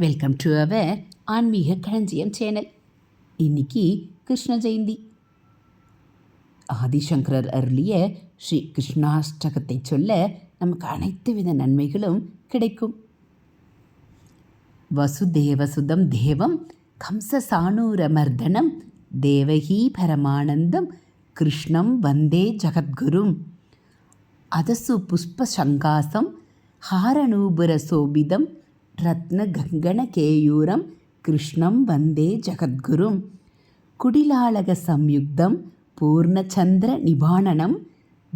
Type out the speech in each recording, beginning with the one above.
Welcome to our ஆன்மீக களஞ்சியம் channel இன்னைக்கு கிருஷ்ண ஜெயந்தி ஆதிசங்கரர் அருளிய ஸ்ரீ கிருஷ்ணாஷ்டகத்தை சொல்ல நமக்கு அனைத்து வித நன்மைகளும் கிடைக்கும் வசுதேவசுதம் தேவம் கம்ச சாணூர மர்தனம் தேவகி பரமானந்தம் கிருஷ்ணம் வந்தே ஜகத்குரும் அதசு புஷ்பசங்காசம் ஹாரநூபுர சோபிதம் रत्नगङ्गणकेयूरं कृष्णं वन्दे जगद्गुरुं कुडिलाळकसंयुक्तं पूर्णचन्द्रनिभाणनं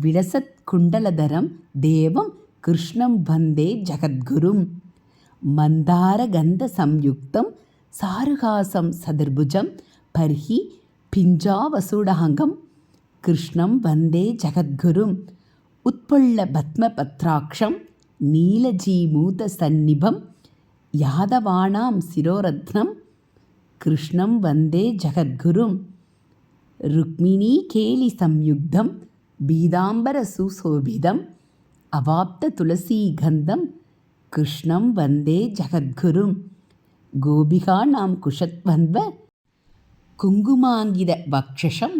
विलसत्कुण्डलधरं देवं कृष्णं वन्दे जगद्गुरुं मन्दारगन्धसंयुक्तं सारुहासं सदर्भुजं पर्हि पिञ्जावसुडाङ्गं कृष्णं वन्दे जगद्गुरुम् उत्पुल्लपद्मपत्राक्षं नीलजीमूतसन्निभं யாதவானாம் சிரோரத்னம் கிருஷ்ணம் வந்தே ஜகத்குரும். ருக்மிணி கேலி சம்யுக்தம் பீதாம்பர சுசோபிதம் அவாப்த துளசி கந்தம் கிருஷ்ணம் வந்தே ஜகத்குரும். கோபிகா நாம் குஷத்வன்வ குங்குமாங்கித வக்ஷம்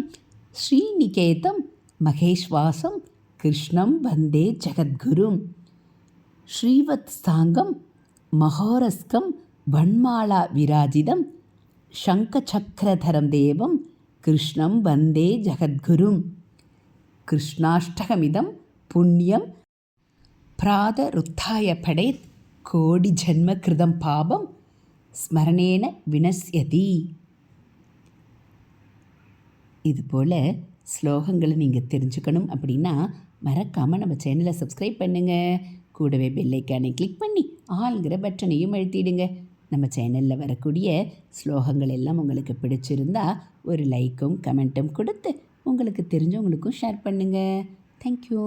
ஸ்ரீநிகேதம் மகேஷ்வாசம் கிருஷ்ணம் வந்தே ஜகத்குரும். ஸ்ரீவத் சாங்கம் மகோரஸ்கம் வன்மாலா விராஜிதம் சங்கச்சக்கரதரம் தேவம் கிருஷ்ணம் வந்தே ஜகத்குரும். கிருஷ்ணாஷ்டகமிதம் புண்ணியம் பிராதருத்தாய படேத் கோடி ஜன்ம கிருதம் பாபம் ஸ்மரணேன வினஸ்யதி. இதுபோல் ஸ்லோகங்களை நீங்கள் தெரிஞ்சுக்கணும் அப்படின்னா மறக்காமல் நம்ம சேனலை சப்ஸ்கிரைப் பண்ணுங்கள் கூடவே பெல்லைக்கானை கிளிக் பண்ணி ஆளுங்கிற பட்டனையும் அழுத்திடுங்க. நம்ம சேனலில் வரக்கூடிய ஸ்லோகங்கள் எல்லாம் உங்களுக்கு பிடிச்சிருந்தா ஒரு லைக்கும் கமெண்ட்டும் கொடுத்து உங்களுக்கு தெரிஞ்சவங்களுக்கும் ஷேர் பண்ணுங்கள் தேங்க்யூ